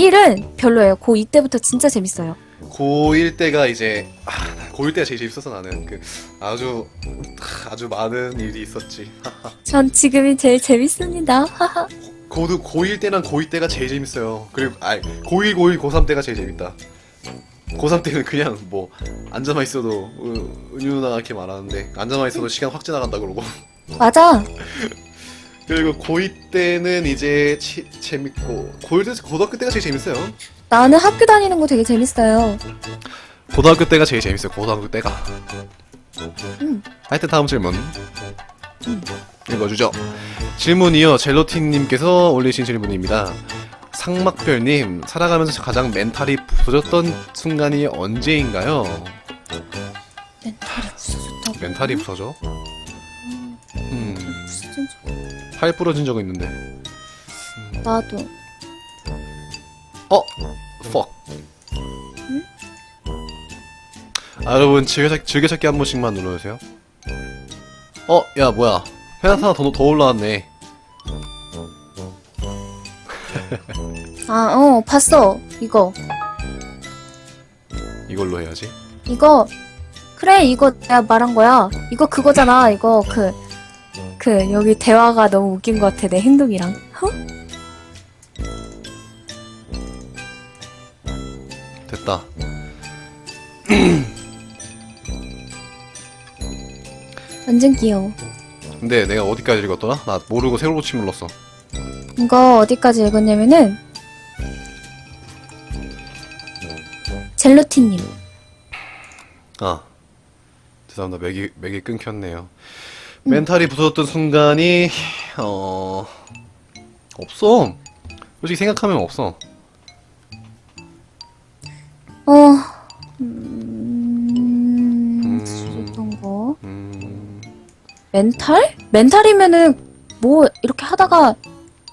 1은 별로예요. 고2 때부터 진짜 재밌어요. 고1 때가 이제 아, 고1 때가 제일 재밌었어 나는 그 아주 아주 많은 일이 있었지 전 지금이 제일 재밌습니다. 고도 고1 때랑 고2 때가 제일 재밌어요 그리고 아 고1 고2 고3 때가 제일 재밌다 고3 때는 그냥 뭐 앉아만 있어도 으, 은유나 이렇게 말하는데 앉아만 있어도 시간 확 지나간다 그러고 맞아. 그리고 고2 때는 이제 치, 재밌고 고1 때 고등학교 때가 제일 재밌어요 나는 학교 다니는 거 되게 재밌어요. 고등학교 때가 제일 재밌어요. 고등학교 때가. 음. 하여튼 다음 질문. 읽어주죠. 질문이요. 젤로틴님께서 올리신 질문입니다. 상막별님, 살아가면서 가장 멘탈이 부서졌던 순간이 언제인가요? 멘탈이 부서졌다고. 멘탈이 부서져? 음, 적- 팔 부러진 적은 있는데. 나도. 어? fuck. 아, 여러분, 즐겨찾기, 즐겨찾기 한 번씩만 눌러주세요. 어, 야, 뭐야. 회사 하나 더, 더 올라왔네. 아, 어, 봤어. 이거. 이걸로 해야지. 이거. 그래, 이거 내가 말한 거야. 이거 그거잖아. 이거 그, 그, 여기 대화가 너무 웃긴 것 같아. 내 행동이랑. 어? 됐다. 완전 귀여워. 근데 내가 어디까지 읽었더라? 나 모르고 세로 침 눌렀어. 이거 어디까지 읽었냐면은, 젤로티님. 아. 죄송합니다. 맥이, 맥이 끊겼네요. 멘탈이 부서졌던 순간이, 어, 없어. 솔직히 생각하면 없어. 어, 음, 거. 음, 멘탈? 멘탈이면은 뭐 이렇게 하다가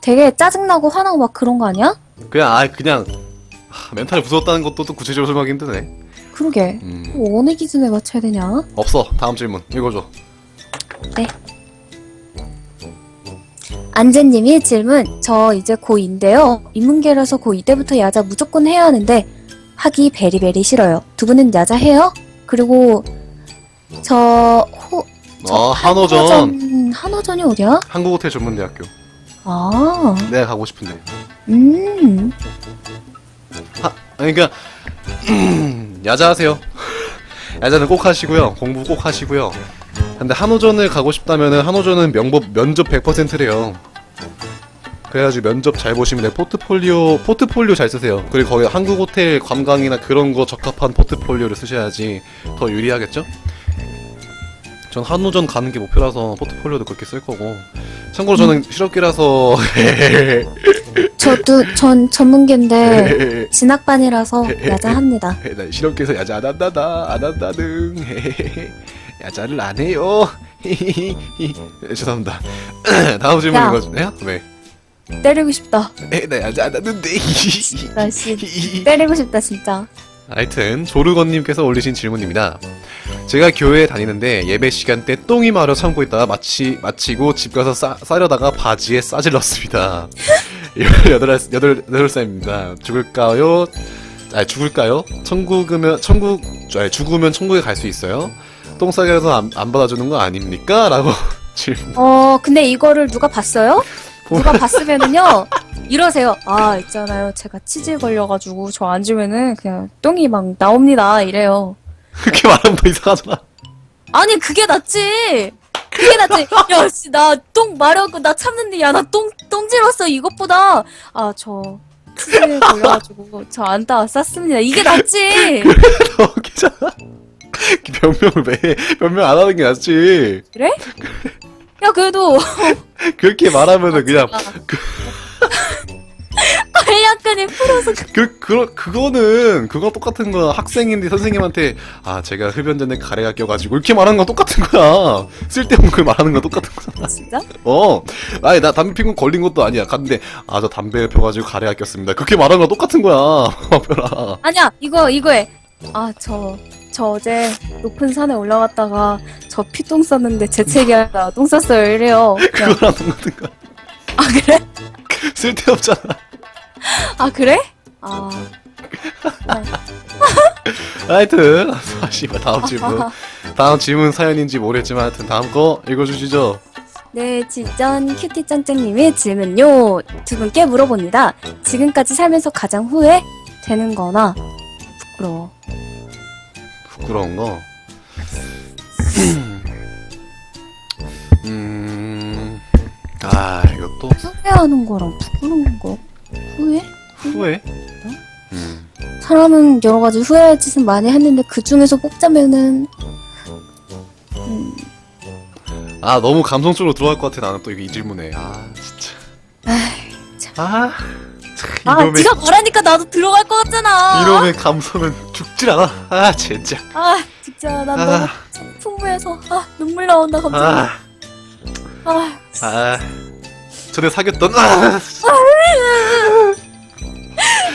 되게 짜증나고 화나고 막 그런 거 아니야? 그냥, 아, 그냥, 하, 멘탈이 부서졌다는 것도 또 구체적으로 설명하기 힘드네. 그러게. 음, 뭐 어느 기준에 맞춰야 되냐? 없어. 다음 질문. 읽어줘. 안재님이 질문. 저 이제 고2인데요. 인문계라서 고2 때부터 야자 무조건 해야 하는데 하기 베리베리 싫어요. 두 분은 야자 해요? 그리고 저 호, 저 아, 한호전. 한호전 한호전이 어디야? 한국호텔 전문대학교. 아, 내가 가고 싶은데. 음, 하, 아니, 그러니까 야자 하세요. 야자는 꼭 하시고요. 공부 꼭 하시고요. 근데 한호전을 가고 싶다면은 한호전은 명법 면접 100%래요. 그래가지고 면접 잘 보시면 돼. 포트폴리오 포트폴리오 잘 쓰세요. 그리고 거기 한국 호텔 관광이나 그런 거 적합한 포트폴리오를 쓰셔야지 더 유리하겠죠? 전 한호전 가는 게 목표라서 포트폴리오도 그렇게 쓸 거고. 참고로 저는 실업기라서 저도 전 전문계인데 진학반이라서 야자 합니다. 난 실업계에서 야자 안 한다다 안 한다는 야자를 안 해요 죄송합니다 다음 질문 야. 읽어주네요 왜? 때리고 싶다. 에, 나 야자 안 하는데 날씨 때리고 싶다 진짜. 하여튼 조르건님께서 올리신 질문입니다 제가 교회에 다니는데 예배 시간 때 똥이 마려 참고 있다가 마치, 마치고 집 가서 싸, 싸려다가 바지에 싸질 넣습니다 18, 18살입니다 죽을까요? 아 죽을까요? 천국이면 천국 아니 죽으면 천국에 갈 수 있어요? 똥 싸게 해서 안, 안 받아주는 거 아닙니까? 라고 질문 어 근데 이거를 누가 봤어요? 누가 봤으면은요 이러세요. 아 있잖아요. 제가 치질 걸려가지고 저 앉으면은 그냥 똥이 막 나옵니다. 이래요. 그렇게 말하면 더 이상하잖아 아니 그게 낫지. 그게 낫지. 야 씨 나 똥 마려고 나 참는데 야 나 똥 똥질렀어 이것보다 아 저 치질 걸려가지고 저 안다 쌌습니다. 이게 낫지. 더 웃기잖아 변명을 왜 해? 변명 안 하는 게 낫지 그래? 야 그래도 그렇게 말하면은 그냥 아, 약간의 풀어서 그, 그, 그거는, 그거 똑같은 거야. 학생인데 선생님한테, 아, 제가 흡연전에 가래가 껴가지고, 이렇게 말하는 거 똑같은 거야. 쓸데없는 걸 말하는 거 똑같은 거잖아. 진짜? 어. 아니, 나 담배 피고 걸린 것도 아니야. 갔는데, 아, 저 담배 펴가지고 가래가 꼈습니다. 그렇게 말하는 거 똑같은 거야. 별아. 아니야 이거 이거에 아저 저 어제 높은 산에 올라갔다가 저 피똥 쌌는데 재채기 하다 똥 쌌어요 이래요 그냥 그거랑 똑같은 거야. 아 그래? 쓸데없잖아. 아 그래? 아, 하여튼 아 씨발 다음 질문 다음 질문 사연인지 모르겠지만 하여튼 다음 거 읽어주시죠 네, 지전 큐티 짱짱님의 질문요. 두 분께 물어봅니다. 지금까지 살면서 가장 후회 되는 거나 부끄러워. 부끄러운 거 음... 아 이것도 후회하는 거랑 부끄러운 거. 후회? 후회? 음... 사람은 여러 가지 후회할 짓은 많이 했는데 그 중에서 뽑자면은 음, 아 너무 감성적으로 들어갈 것 같아 나는 또이 질문에 아 진짜 참. 아 참, 아, 이놈의 네가 말하니까 나도 들어갈 것 같잖아. 이놈의 감성은 죽질 않아 아 진짜 아, 진짜 난 너무 아, 풍부해서 아 눈물 나온다 갑자기. 아, 아, 아 전에 사귀었던 아,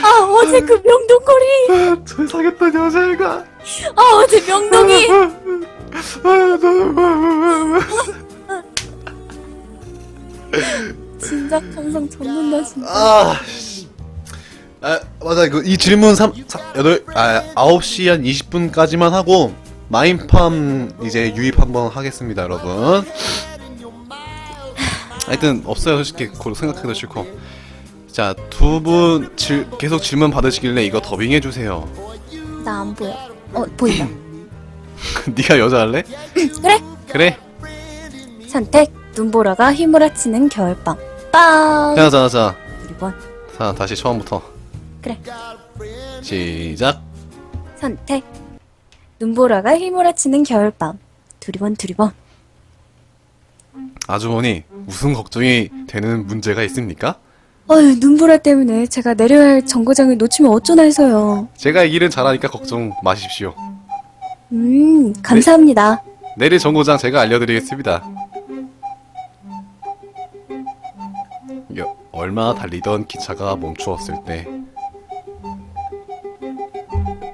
아 어제 그 명동거리. 전에 사귀었던 여자애가 아 어제 명동이. 진짜 감성 젖는다 진짜. 아, 씨. 아 맞아 이거 이 질문 3, 8, 아 9시 한 20분까지만 하고 마인팜 이제 유입 한번 하겠습니다 여러분 하여튼 없어요 솔직히 그걸 생각해도 싫고 자 두 분 계속 질문 받으시길래 이거 더빙 해주세요 나 안 보여. 어 보인다. 네가 여자 할래? 그래. 그래 선택 눈보라가 휘몰아치는 겨울밤. 빵. 자자자 1번 자 다시 처음부터 그래. 시작 선택 눈보라가 휘몰아치는 겨울밤. 두리번 두리번. 아주머니 무슨 걱정이 되는 문제가 있습니까? 어휴 눈보라 때문에 제가 내려야 할 정거장을 놓치면 어쩌나 해서요. 제가 일은 잘하니까 걱정 마십시오 음 감사합니다. 내일 정거장 제가 알려드리겠습니다. 여, 얼마 달리던 기차가 멈추었을 때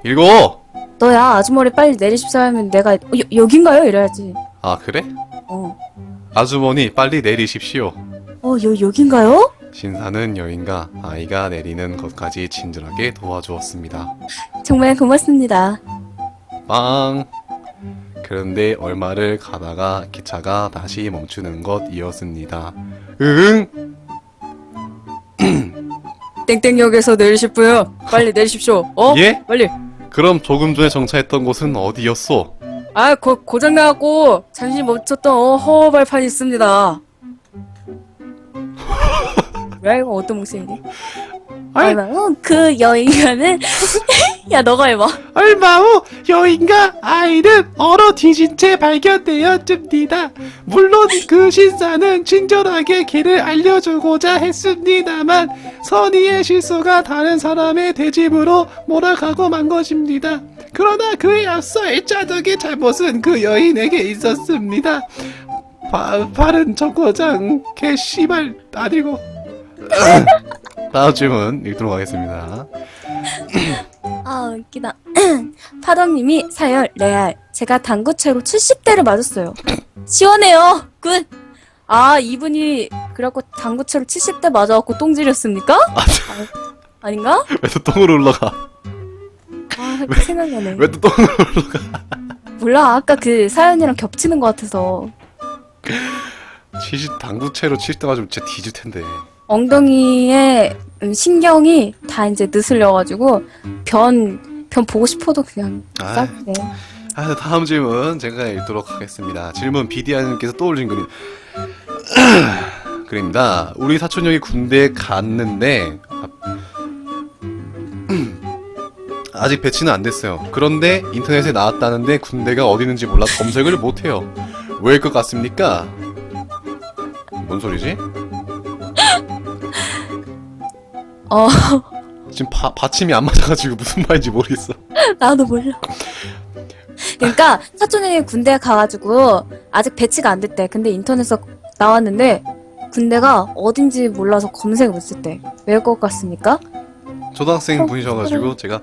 읽어! 너야 아주머니 빨리 내리십사 하면 내가 어, 여, 여긴가요 이래야지. 아 그래? 어. 아주머니 빨리 내리십시오. 어, 여, 여긴가요? 신사는 여인과 아이가 내리는 것까지 친절하게 도와주었습니다. 정말 고맙습니다. 빵! 그런데 얼마를 가다가 기차가 다시 멈추는 것이었습니다. 응? 땡땡역에서 내리실 분요. 빨리 내리십시오. 어? 예? 빨리. 그럼 조금 전에 정차했던 곳은 어디였소? 아, 고, 고장 나갖고 잠시 멈췄던 어, 허발판이 있습니다. 왜 이거 어떤 목소리니? 아이. 얼마 후그 여인과는 야 너가 해봐. 얼마 후 여인과 아이는 얼어 뒤진 채 발견되었습니다. 물론 그 신사는 친절하게 길을 알려주고자 했습니다만 선의의 실수가 다른 사람의 대집으로 몰아가고 만 것입니다. 그러나 그에 앞서 1차적인 잘못은 그 여인에게 있었습니다. 바, 바른 정거장 개씨발 아니고 다음 질문 읽도록 하겠습니다. 아 웃기다. 파덕님이 사열 레알. 제가 당구채로 70대를 맞았어요. 시원해요. 굿. 아 이분이 그래갖고 당구채로 70대 맞아갖고 똥질렸습니까? 아닌가? 왜 또 똥으로 올라가? 아 그 생각나네. 왜 또 똥으로 올라가? 몰라 아까 그 사연이랑 겹치는 것 같아서 70 당구채로 70대 맞으면 진짜 뒤질 텐데. 엉덩이에 음, 신경이 다 이제 느슬려가지고 변, 변 보고 싶어도 그냥 아. 싹네 아, 다음 질문 제가 읽도록 하겠습니다. 질문 비디아님께서 떠올린 그림. 그림입니다. 우리 사촌 형이 군대에 갔는데 아직 배치는 안 됐어요. 그런데 인터넷에 나왔다는데 군대가 어디 있는지 몰라 검색을 못 해요. 왜일 것 같습니까? 뭔 소리지? 어 지금 바, 받침이 안 맞아가지고 무슨 말인지 모르겠어. 나도 몰라 그러니까 사촌이 군대 가가지고 아직 배치가 안 됐대 근데 인터넷에 나왔는데 군대가 어딘지 몰라서 검색을 못했대 왜일 것 같습니까? 초등학생 분이셔가지고 제가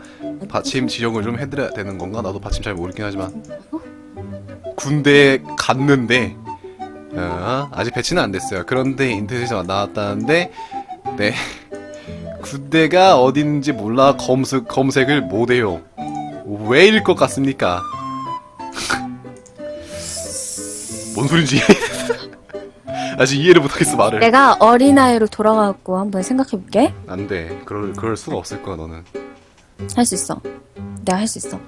받침 지정을 좀 해드려야 되는 건가? 나도 받침 잘 모르긴 하지만 군대에 갔는데 어, 아직 배치는 안 됐어요. 그런데 인터넷에 나왔다는데 네 군대가 어딘지 몰라 검색, 검색을 못해요. 왜일 것 같습니까? 뭔 소린지 아직 이해를 못하겠어 말을. 내가 어린아이로 돌아가고 한번 생각해볼게. 안 돼. 그럴 그럴 수가 없을 거야 너는. 할 수 있어. 내가 할 수 있어.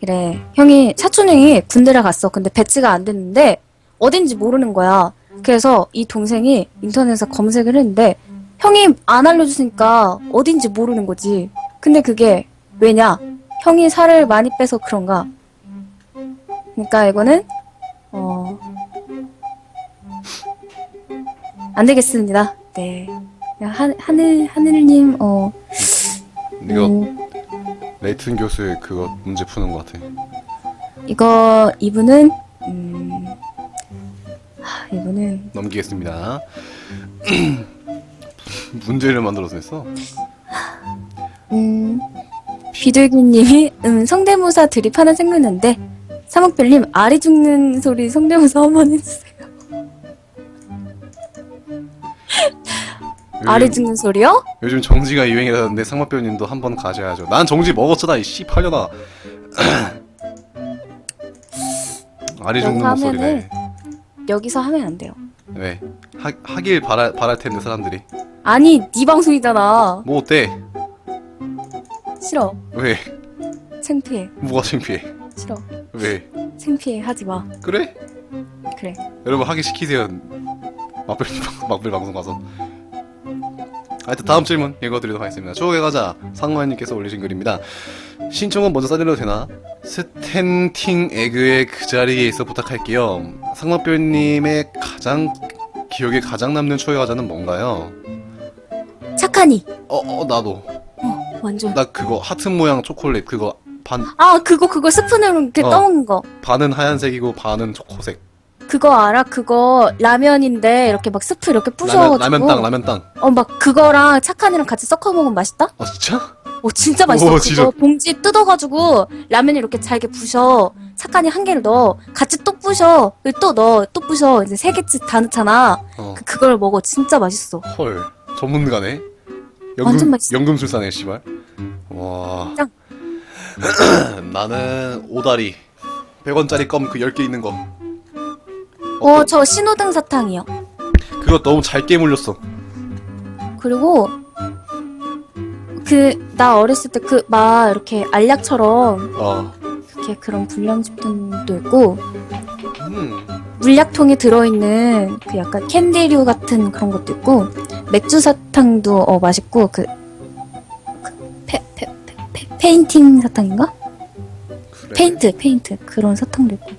그래. 형이, 사촌 형이 군대를 갔어. 근데 배치가 안 됐는데, 어딘지 모르는 거야. 그래서 이 동생이 인터넷에서 검색을 했는데, 형이 안 알려주니까 어딘지 모르는 거지. 근데 그게 왜냐? 형이 살을 많이 빼서 그런가? 그러니까 이거는, 어, 안 되겠습니다. 네. 하, 하늘, 하늘님, 어, 이거 음, 레이튼 교수의 그거 문제 푸는 것 같아. 이거 이분은 음 하, 이분은 넘기겠습니다. 문제를 만들어서 냈어. 음 비둘기님이 음 성대모사 드립 하나 생겼는데 사목별님 알이 죽는 소리 성대모사 한 번 해주세요. 알이 죽는 소리요? 요즘 정지가 유행이라는데 상마뼈님도 한번 가셔야죠. 난 정지 먹었잖아 이 씨팔려나. 알이 죽는 목소리네. 여기서 하면 안 돼요. 왜? 하, 하길 바라, 바랄 텐데 사람들이. 아니 네 방송이잖아. 뭐 어때? 싫어. 왜? 창피해. 뭐가 창피해? 싫어. 왜? 창피해. 하지 마. 그래? 그래. 여러분 하기 시키세요. 막별 막별 방송 가서. 하여튼 다음 질문 읽어드리도록 하겠습니다. 추억의 가자 상마님께서 올리신 글입니다. 신청은 먼저 써드려도 되나? 스탠팅 에그의 그 자리에 있어 부탁할게요. 상마별님의 가장 기억에 가장 남는 추억의 과자는 뭔가요? 착하니. 어, 어 나도 어 완전. 나 그거 하트 모양 초콜릿 그거 반 아 그거 그거 스푼으로 이렇게 어. 떠먹는 거. 반은 하얀색이고 반은 초코색. 그거 알아? 그거 라면인데 이렇게 막 스프 이렇게 부셔 가지고 라면, 라면 땅 라면 땅. 어 막 그거랑 착한이랑 같이 섞어 먹으면 맛있다? 어 진짜? 오 진짜 맛있어 오, 그거 진짜. 봉지 뜯어가지고 라면 이렇게 잘게 부셔. 착한이 한 개를 넣어. 같이 또 부셔. 그리고 또 넣어. 또 부셔. 이제 세 개씩 다 넣잖아. 어. 그, 그걸 먹어. 진짜 맛있어. 헐. 전문가네? 완전 연금 맛있어. 연금술사네 씨발. 와. 짱. 나는 오다리. 100원짜리 껌 그 10개 있는 거. 어저 신호등 사탕이요. 그거 너무 잘 깨물렸어. 그리고 그 나 어렸을 때 그 막 이렇게 알약처럼 어 이렇게 그런 불량식품도 있고 음. 물약통에 들어있는 그 약간 캔디류 같은 그런 것도 있고 맥주 사탕도 어 맛있고 그, 그 페, 페, 페, 페, 페인팅 사탕인가? 그래. 페인트 페인트 그런 사탕도 있고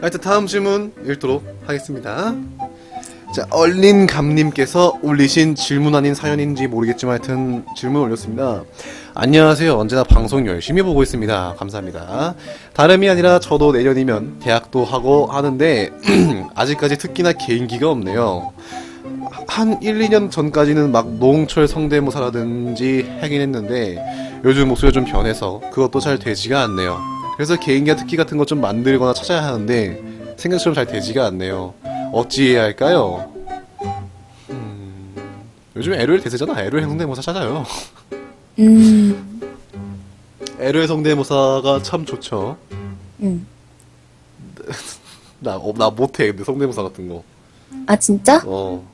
하여튼 다음 질문 읽도록 하겠습니다 자 얼린 감님께서 올리신 질문 아닌 사연인지 모르겠지만 하여튼 질문 올렸습니다. 안녕하세요. 언제나 방송 열심히 보고 있습니다. 감사합니다. 다름이 아니라 저도 내년이면 대학도 하고 하는데 아직까지 특기나 개인기가 없네요. 한 1, 2년 전까지는 막 노홍철 성대모사라든지 하긴 했는데 요즘 목소리가 좀 변해서 그것도 잘 되지가 않네요. 그래서 개인기나 특기 같은 것 좀 만들거나 찾아야 하는데 생각처럼 잘 되지가 않네요 어찌해야 할까요? 음... 요즘 LOL 대세잖아. LOL 성대모사 찾아요. 음, LOL 성대모사가 참 좋죠. 음. 나, 어, 나 못해 근데 성대모사 같은 거. 아 진짜? 어...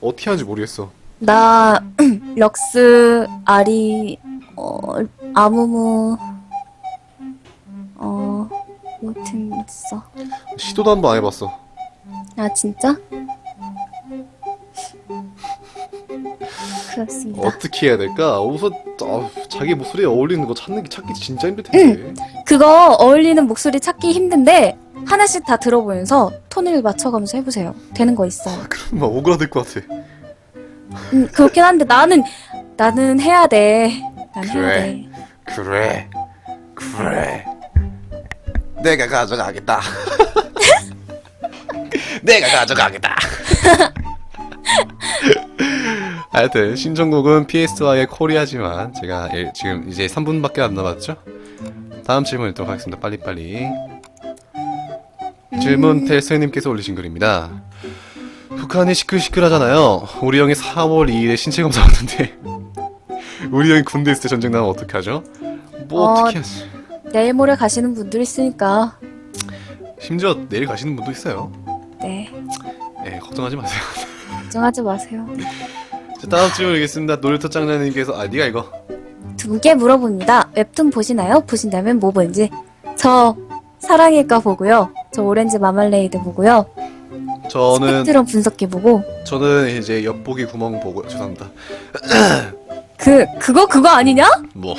어떻게 하는지 모르겠어. 나 럭스 아리 어 아무무 어 뭐든 있어. 시도도 한 번 안 해봤어 아 진짜? 그렇습니다. 어떻게 해야 될까? 우선 아, 자기 목소리에 어울리는 거 찾는 게 찾기 진짜 힘들 텐데 그거 어울리는 목소리 찾기 힘든데 하나씩 다 들어보면서 톤을 맞춰가면서 해보세요. 되는 거 있어요. 그럼 막 오그라들 것 같아 음, 그렇긴 한데 나는 나는 해야 돼. 난 해야 그래. 돼. 그래 그래 내가 가져가겠다 내가 가져가겠다 하여튼 신청곡은 PS와의 코리아지만 제가 예, 지금 이제 3분밖에 안 남았죠? 다음 질문 읽도록 하겠습니다 빨리빨리 질문 텔스님께서 올리신 글입니다 북한이 시끌시끌하잖아요 우리 형이 4월 2일에 신체 검사 왔는데 우리 형이 군대 있을 때 전쟁 나면 어떻게 하죠? 뭐 어, 어 떻게 하지? 내일 모레 가시는 분들 있으니까. 심지어 내일 가시는 분도 있어요. 네. 예, 걱정하지 마세요. 걱정하지 마세요. 자, 다음 질문 드리겠습니다. 놀이터 짱자님께서 아 네가 이거 두 분께 물어봅니다. 웹툰 보시나요? 보신다면 뭐 본지. 저 사랑일까 보고요. 저 오렌지 마말레이드 보고요. 저는 스펙트럼 분석기 보고. 저는 이제 엿보기 구멍 보고 죄송합니다. 그 그거 그거 아니냐? 뭐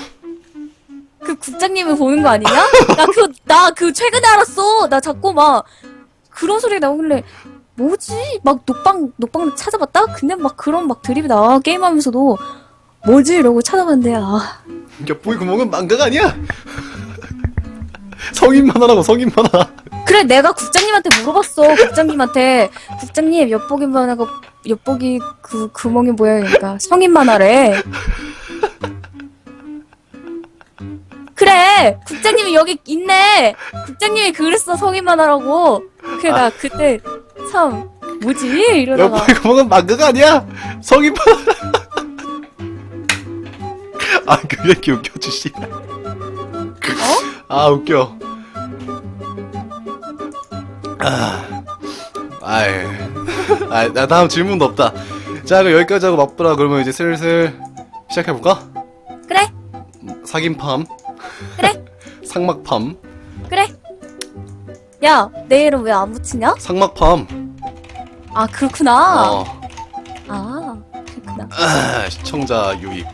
그 국장님을 보는 거 아니냐? 나 그 나 그 최근에 알았어. 나 자꾸 막 그런 소리 나오길래 뭐지? 막 녹방 녹방 찾아봤다. 근데 막 그런 막 드립이 나와 게임하면서도 뭐지 이러고 찾아봤는데 아 엿보기 구멍은 망가가 아니야. 성인 만화라고 성인 만화. 그래 내가 국장님한테 물어봤어. 국장님한테 국장님 엿보기 만화가 엿보기 그 구멍이 뭐야 그러니까 성인 만화래. 그래 국장님이 여기 있네. 국장님이 그랬어 성인 만화라고. 그래 나 그때 참 뭐지 이러다가 엿보기 구멍은 망가가 아니야. 성인 만화. 아, 그 얘기 웃겨 주시. 어? 아, 웃겨. 아, 아이, 아, 나 다음 질문도 없다. 자, 그럼 여기까지 하고 맛보라 그러면 이제 슬슬 시작해 볼까? 그래 사김팜. 그래. 상막팜. 그래. 야 내일은 왜 안 붙이냐? 상막팜. 아 그렇구나. 어, 아 그렇구나. 아, 시청자 유입.